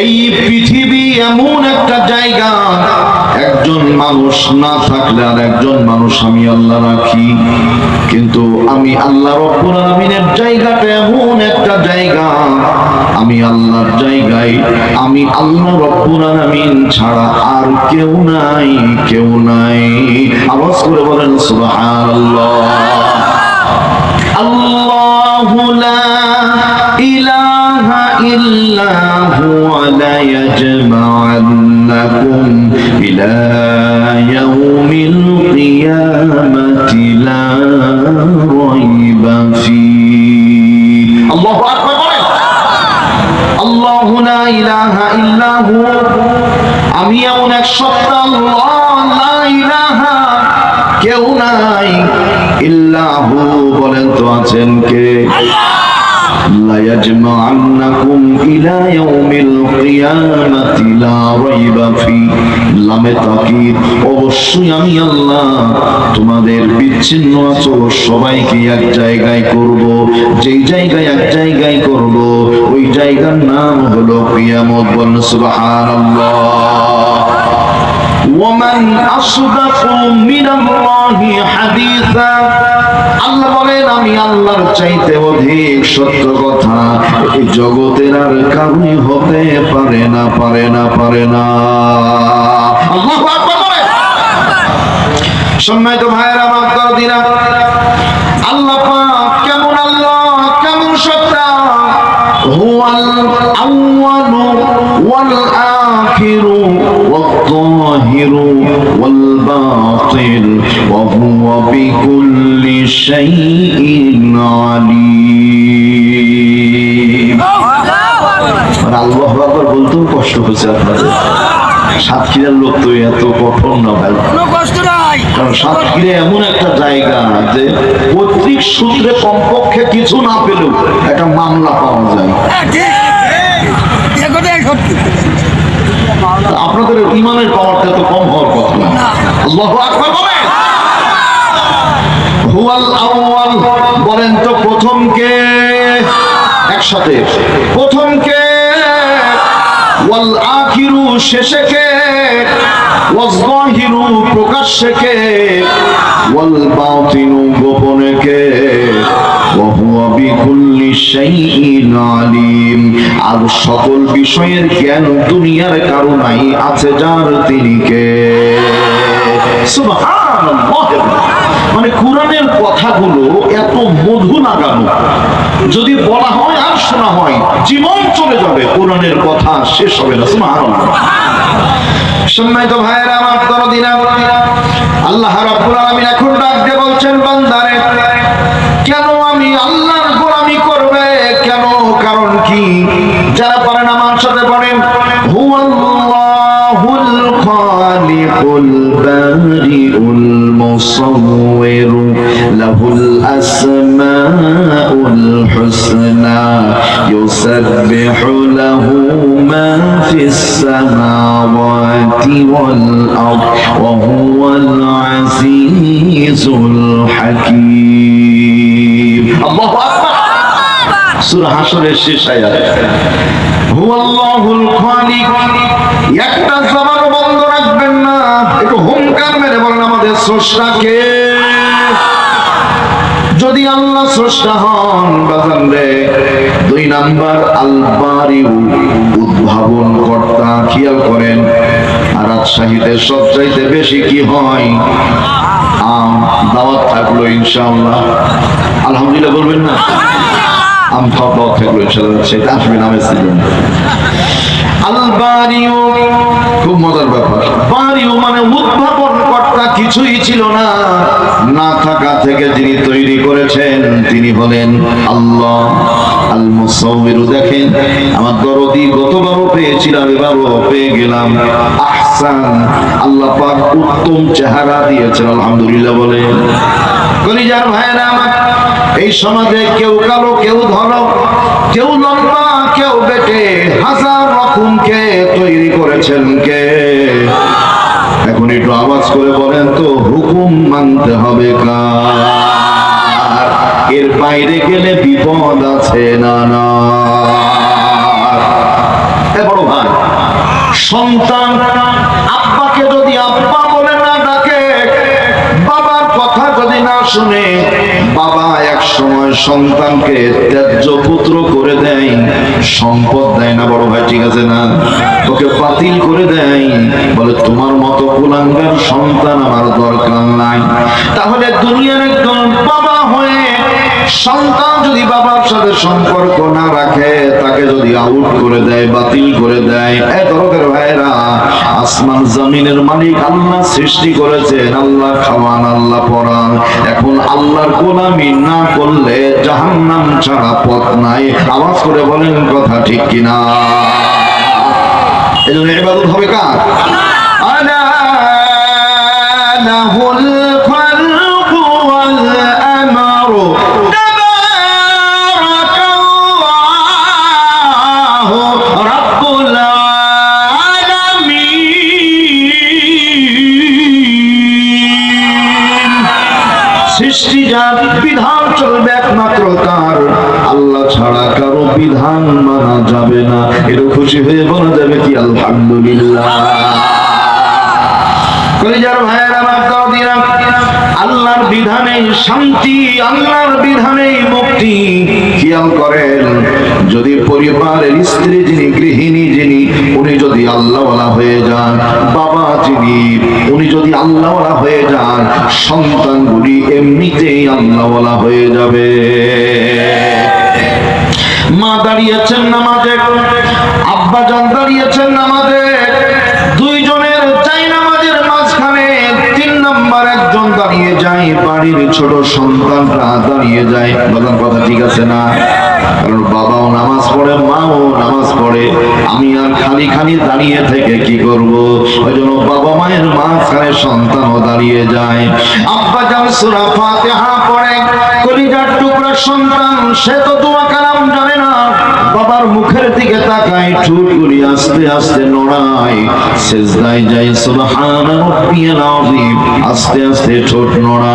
এই পৃথিবী এমন একটা জায়গা, একজন মানুষ না থাকলে আর একজন মানুষ আমি আল্লাহ রাখি। কিন্তু আমি আল্লাহ রব্বুল আলমিনের জায়গাটা এমন একটা জায়গা, আমি আল্লাহর জায়গায় আমি আল্লাহ রব্বুল আলামিন ছাড়া আর কেউ নাই কেউ নাই। আওয়াজ করে বলেন, সুবহানাল্লাহ। আল্লাহু লা ইলাহা إلا هو ليجمعنكم إلى يوم القيامة لا ريب فيه الله أكبر বলেন। الله لا إله إلا هو আমি এমন এক সত্তা আল্লাহ লা ইলাহা কেউ নাই ইল্লাহু বলেন তো আছেন কে لا يجمعنكم إلى يوم القيامة لا ريب فيه লামে তাকিদ অবশ্যই আমি আল্লাহ তোমাদের বিচ্ছিন্ন আছো সবাইকে এক জায়গায় করব যেই জায়গায় এক জায়গায় করব ওই জায়গার নাম হলো কিয়ামত বল সুবহানাল্লাহ ومن أصدق من الله حديثا আল্লাহ বলেন, আমি আল্লাহর চাইতে অধিক সত্য কথা এই জগতের আর কারণে হতে পারে না পারে না পারে না। সম্মানিত ভাইয়েরা, আমার দরদিরা والباطن وهو بكل شيء عليم মানে আল্লাহ আকবার বলতেও কষ্ট হচ্ছে আপনাদের সাতক্ষীরার লোক তো এত কঠোর না ভাই কোনো কষ্ট নাই কারণ সাতক্ষীরা এমন একটা জায়গা যে পৈতৃক সূত্রে কমপক্ষে কিছু না পেলেও একটা মামলা পাওয়া যায় হ্যাঁ, ঠিক এ কথাই সত্যি আপনাদের ইমানের পাওয়ারটা তো কম হওয়ার কথা না আল্লাহু আকবার বলেন। হুয়াল আউয়াল, বলেন তো প্রথম কে? একসাথে। প্রথম কে? ওয়াল আখিরু, শেষে কে? ওয়াজহিরু প্রকাশ্যে কে? ওয়াল বাতিনু, গোপনে কে? আর সকল বিষয়ের জ্ঞান দুনিয়ার কারণেই আছে যার তিনি কে? মানে কোরআনের কথাগুলো এত মধু লাগানো যদি বলা হয় আর শোনা হয়, জীবন চলে যাবে, কোরআনের কথা শেষ হবে না সম্মানিত ভাইয়েরা, আমার আল্লাহ রাব্বুল আলামিন এখন ডাক বলছেন, বান্দারে, কেন আমি আল্লাহর গোলামি করবে? কেন? কারণ কি? যারা পারেন আমার সাথে পড়েন খালিকুল বারিউল মুসাওবির লাহুল আসমাউল হুসনা ইউসাব্বিহু লাহু মা ফিস সামাওয়াতি ওয়াল আরদ ওয়া হুয়াল আজিজুল হাকীম আল্লাহু আকবার সূরা হাশরের শেষ আয়াত হুয়াল্লাহুল খালিক একটা জবান বন্ধ রাখবেন না একটু হুঙ্কার মেরে বলেন আমাদের স্রষ্টা কে যদি আল্লাহ স্রষ্টা হন বাজান রে দুই নাম্বার আলবারিউ উদ্ভাবন কর্তা খেয়াল করেন আর রাজশাহীতে সবচাইতে বেশি কি হয়? আম দাওয়াত থাকল ইনশাআল্লাহ। আলহামদুলিল্লাহ বলবেন না? আম খাওয়া দাওয়াত থাকল ইনশাআল্লাহ। সেটা আসবে নামে খুব মজার ব্যাপার। মানে উদ্ভাবন কর্তা কিছুই ছিল না। না থাকা থেকে যিনি তৈরি করেছেন, তিনি হলেন আল্লাহ দেখেন, আমার দরদি গতবারও পেয়েছিলাম, এবারও পেয়ে গেলাম। আহসান, আল্লাহ পাক উত্তম চেহারা দিয়েছেন, আলহামদুলিল্লাহ কলিজার ভাইরা এই সমাজে কেউ কালো, কেউ ধরো, কেউ লম্বা কেউ বেটে হাজার রকম কে তৈরি করেছেন কে? এখন একটু আওয়াজ করে বলেন তো, হুকুম মানতে হবে কার? এর বাইরে গেলে বিপদ আছে না না? বড় ভাই, সন্তান আব্বাকে যদি আব্বা বলে না ডাকে, বাবার কথা যদি না শুনে, বাবা সময় সন্তানকে ত্যায্য পুত্র করে দেয়, সম্পদ দেয় না, বড় ভাই, ঠিক আছে না? তোকে বাতিল করে দেয়, বলে, তোমার মতো কুলাঙ্গার সন্তান আমার দরকার নাই। তাহলে দুনিয়ার একজন বাবা হয়ে সন্তান যদি বাবার সাথে সম্পর্ক না রাখে, তাকে যদি আউট করে দেয়, বাতিল করে দেয়। এ দরকার ভাইরা আসমান জমিনের মালিক আল্লাহ সৃষ্টি করেছেন। আল্লাহ খাওয়ান, আল্লাহ পরান। এখন আল্লাহর গোলামি না করলে জাহান্নাম ছাড়া পথ নাই। আওয়াজ করে বলেন কথা ঠিক কিনা। এই জন্য হবে কার? বিধান মানা যাবে না। এর খুশি হয়ে বলা যাবে কি? আলহামদুলিল্লাহ। স্ত্রী যিনি, গৃহিণী যিনি, উনি যদি হয়ে যান, বাবা উনি যদি হয়ে যান, সন্তানগুলি এমনিতেই আল্লাহওয়ালা হয়ে যাবে। মা দাঁড়িয়েছেন নামাজে, আব্বা জান দাঁড়িয়েছেন নামাজে, দুইজনের চাই নামাজের মাঝখানে তিন নম্বর একজন দাঁড়িয়ে যায়, বাড়ির ছোট সন্তানরা দাঁড়িয়ে যায়। বাজার কথা ঠিক আছে না? কারণ বাবাও নামাজ পড়ে, মাও নামাজ পড়ে। আমি আর খালি খালি দাঁড়িয়ে থেকে কি করব? ওই জন্য বাবা মায়ের মাঝখানে সন্তানও দাঁড়িয়ে যায়। আব্বা জান সূরা ফাতিহা পড়ে, কলিজার টুকরা সন্তান, সে তো দোয়া কালাম জানে না। বাবার মুখের দিকে তাকায় করি আস্তে আস্তে নড়ায়। সেজদায় যায় সুবহান রাব্বিয়াল আস্তে আস্তে ঠোঁট নড়ায়।